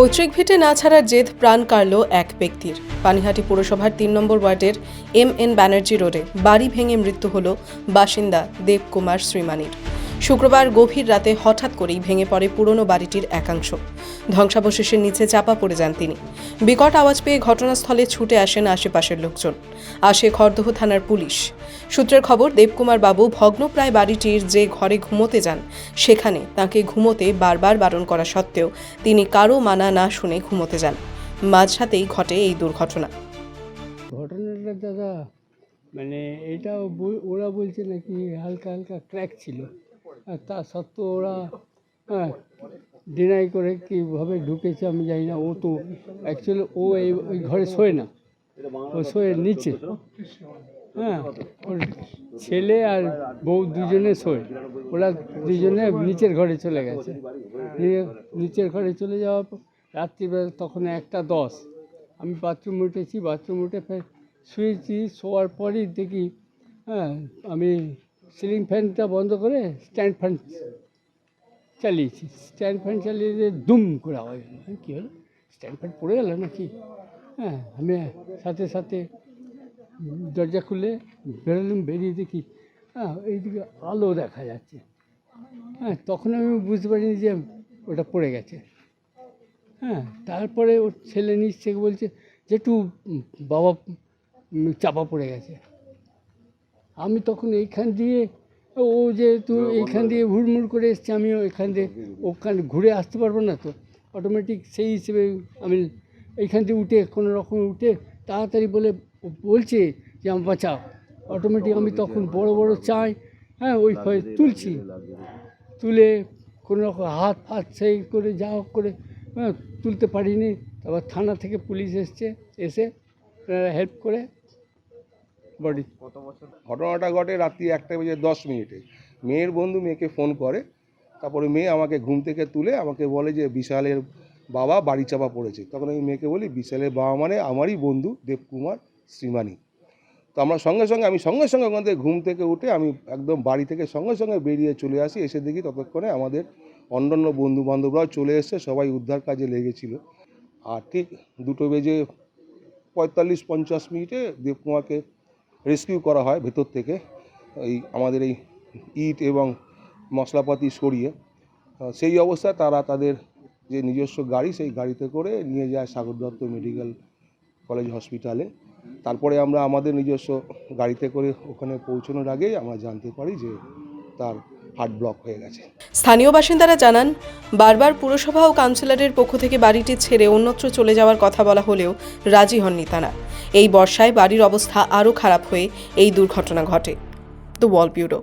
পৈতৃক ভিটে না ছাড়ার জেদ প্রাণ কাড়ল এক ব্যক্তির। পানিহাটি পুরসভার তিন নম্বর ওয়ার্ডের এম এন ব্যানার্জি রোডে বাড়ি ভেঙে মৃত্যু হল বাসিন্দা দেবকুমার শ্রীমানির। শুক্রবার গভীর রাতে হঠাৎ করেই ভেঙে পড়ে পুরনো বাড়িটির একাংশ। ধ্বংসাবশেষের নিচে চাপা পড়ে যান তিনি। বিকট আওয়াজ পেয়ে ঘটনাস্থলে ছুটে আসেন আশেপাশের লোকজন। আসে খড়দহ থানার পুলিশ। সূত্রের খবর, দেবকুমার বাবু ভগ্নপ্রায় বাড়িটির যে ঘরে ঘুমোতে যান, সেখানে তাকে ঘুমোতে বারবার বারণ করা সত্ত্বেও তিনি কারও মানা না শুনে ঘুমোতে যান। মাঝরাতেই ঘটে এই দুর্ঘটনা। ঘটনাটা দাদা মানে এটাও ওরা বলছে নাকি হালকা হালকা ক্র্যাক ছিল। আর তা সত্ত্বেও ওরা হ্যাঁ ডিনাই করে কীভাবে ঢুকেছে আমি জানি না। ও তো অ্যাকচুয়ালি ও এই, ওই ঘরে শোয় না। ও শোয়ে নিচে। হ্যাঁ ওর ছেলে আর বউ দুজনে শোয়। ওরা দুজনে নিচের ঘরে চলে গেছে। নিচের ঘরে চলে যাওয়ার পর রাত্রিবেলা তখন একটা দশ। আমি বাথরুম উঠেছি, বাথরুম উঠে ফের শুয়েছি, শোয়ার পরেই দেখি হ্যাঁ আমি সিলিং ফ্যানটা বন্ধ করে স্ট্যান্ড ফ্যান চালিয়েছি। স্ট্যান্ড ফ্যান চালিয়ে দিয়ে দুম করে আওয়াজ কী হলো? স্ট্যান্ড ফ্যান পড়ে গেল নাকি? হ্যাঁ আমি সাথে সাথে দরজা খুলে বেরোলাম বেরিয়ে দেখি হ্যাঁ এইদিকে আলো দেখা যাচ্ছে। হ্যাঁ তখন আমি বুঝতে পারিনি যে ওটা পড়ে গেছে। হ্যাঁ তারপরে ওর ছেলে নিচ থেকে বলছে যে একটু বাবা চাপা পড়ে গেছে। আমি তখন এইখান দিয়ে ও যেহেতু এইখান দিয়ে হুড়মুড় করে এসছে আমিও এখান দিয়ে ওখানে ঘুরে আসতে পারব না তো। অটোমেটিক সেই হিসেবে আমি এইখান দিয়ে উঠে কোনো রকম উঠে তাড়াতাড়ি বলে বলছে যে আমার বাঁচাও। অটোমেটিক আমি তখন বড় বড় চাই হ্যাঁ ওই ফয়ে তুলছি। তুলে কোনো রকম হাত ফাত সেই করে যা হোক করে হ্যাঁ তুলতে পারিনি। তারপর থানা থেকে পুলিশ এসছে, এসে হেল্প করে বডি ঘটনাটা ঘটে রাত্রি একটা বেজে দশ মিনিটে। মেয়ের বন্ধু মেয়েকে ফোন করে, তারপরে মেয়ে আমাকে ঘুম থেকে তুলে আমাকে বলে যে বিশালের বাবা বাড়ি চাপা পড়েছে। তখন আমি মেয়েকে বলি, বিশালের বাবা মানে আমারই বন্ধু দেবকুমার শ্রীমানি তো আমরা সঙ্গে সঙ্গে, আমি সঙ্গে সঙ্গে ওখান থেকে ঘুম থেকে উঠে আমি একদম বাড়ি থেকে সঙ্গে সঙ্গে বেরিয়ে চলে আসি। এসে দেখি ততক্ষণে আমাদের অন্যান্য বন্ধু বান্ধবরাও চলে এসছে, সবাই উদ্ধার কাজে লেগেছিল। আর ঠিক দুটো বেজে পঁয়তাল্লিশ পঞ্চাশ মিনিটে দেবকুমারকে রেস্কিউ করা হয় ভেতর থেকে এই আমাদের এই ইট এবং মশলাপাতি সরিয়ে। সেই অবস্থায় তারা তাদের যে নিজস্ব গাড়ি সেই গাড়িতে করে নিয়ে যায় সাগর দত্ত মেডিকেল কলেজ হসপিটালে। তারপরে আমরা আমাদের নিজস্ব গাড়িতে করে ওখানে পৌঁছানোর আগেই আমরা জানতে পারি যে তার হার্ট ব্লক হয়ে গেছে। স্থানীয় বাসিন্দারা জানান, বারবার পুরসভা ও কাউন্সিলরের পক্ষ থেকে বাড়িটি ছেড়ে অন্যত্র চলে যাওয়ার কথা বলা হলেও রাজি হননি তারা। এই বর্ষায় বাড়ির অবস্থা আরও খারাপ হয়ে এই দুর্ঘটনা ঘটে। The Wall bureau.